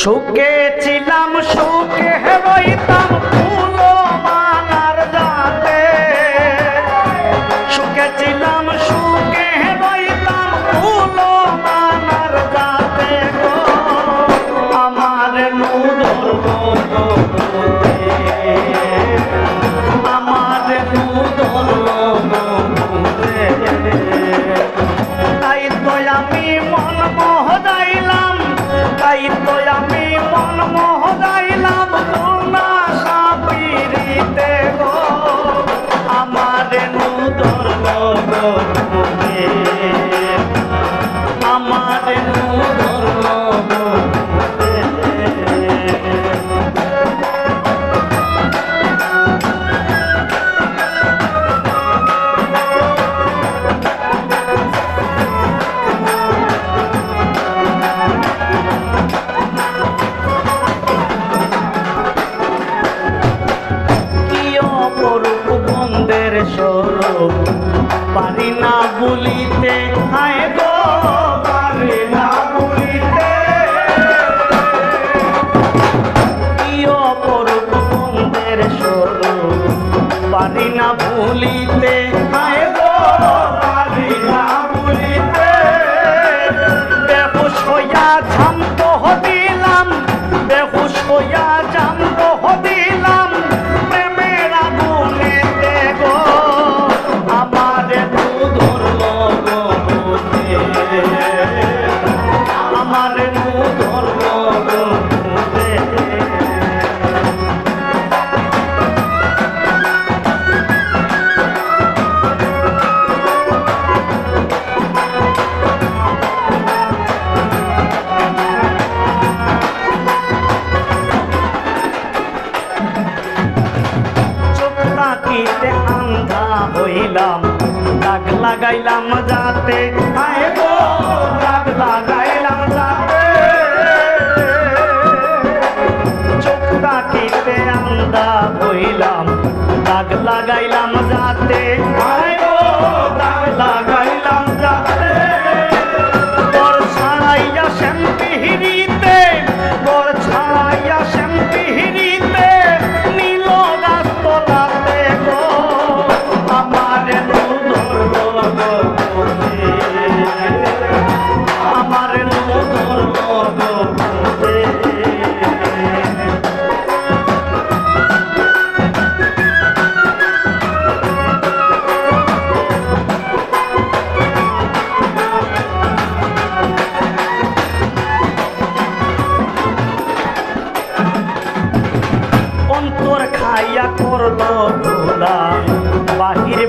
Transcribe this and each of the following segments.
সুখে ছিলাম সুখে রইতাম ফুলো মানার জাতে। সুখে ছিলাম में ভুলিতে হায় গো পারি না ভুলিতে বেহুশ হইয়া ঝান্ত দিলাম বেহুশ হইয়া ঝান্ত তাকিতে আন্ধা হইলাম। দাগ লাগাইলাম যাতে। আয় গো দাগ লাগাইলাম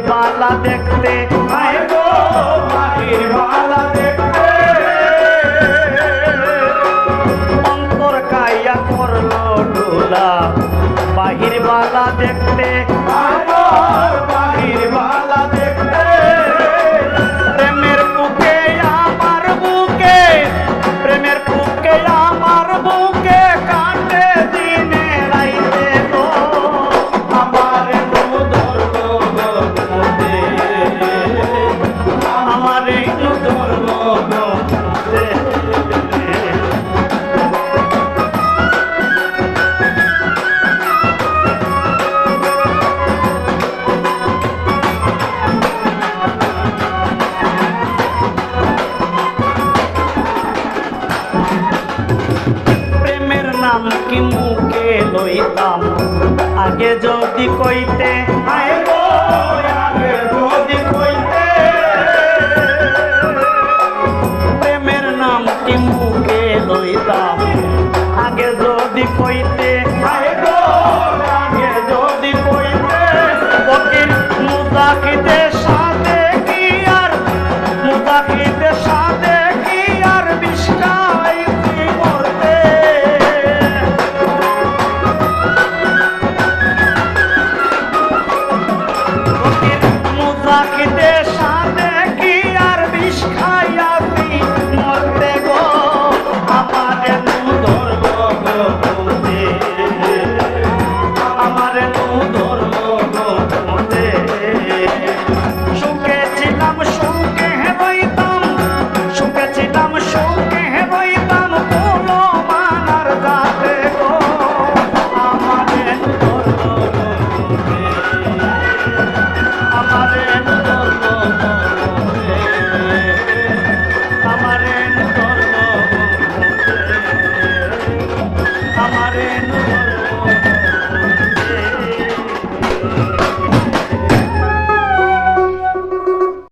বালা দেখতে। আয় গো বাহির বালা দেখতে। অন্তর কাইয়া করল ডোলা। বাহির বালা দেখতে। কি মুখে লইতাম। আগে যদি কইতে আয় আগে যদি কইতে। প্রেমের নাম কি মুখে লইতাম? আগে যদি কইতে আয় আগে যদি কইতে। মুদাকে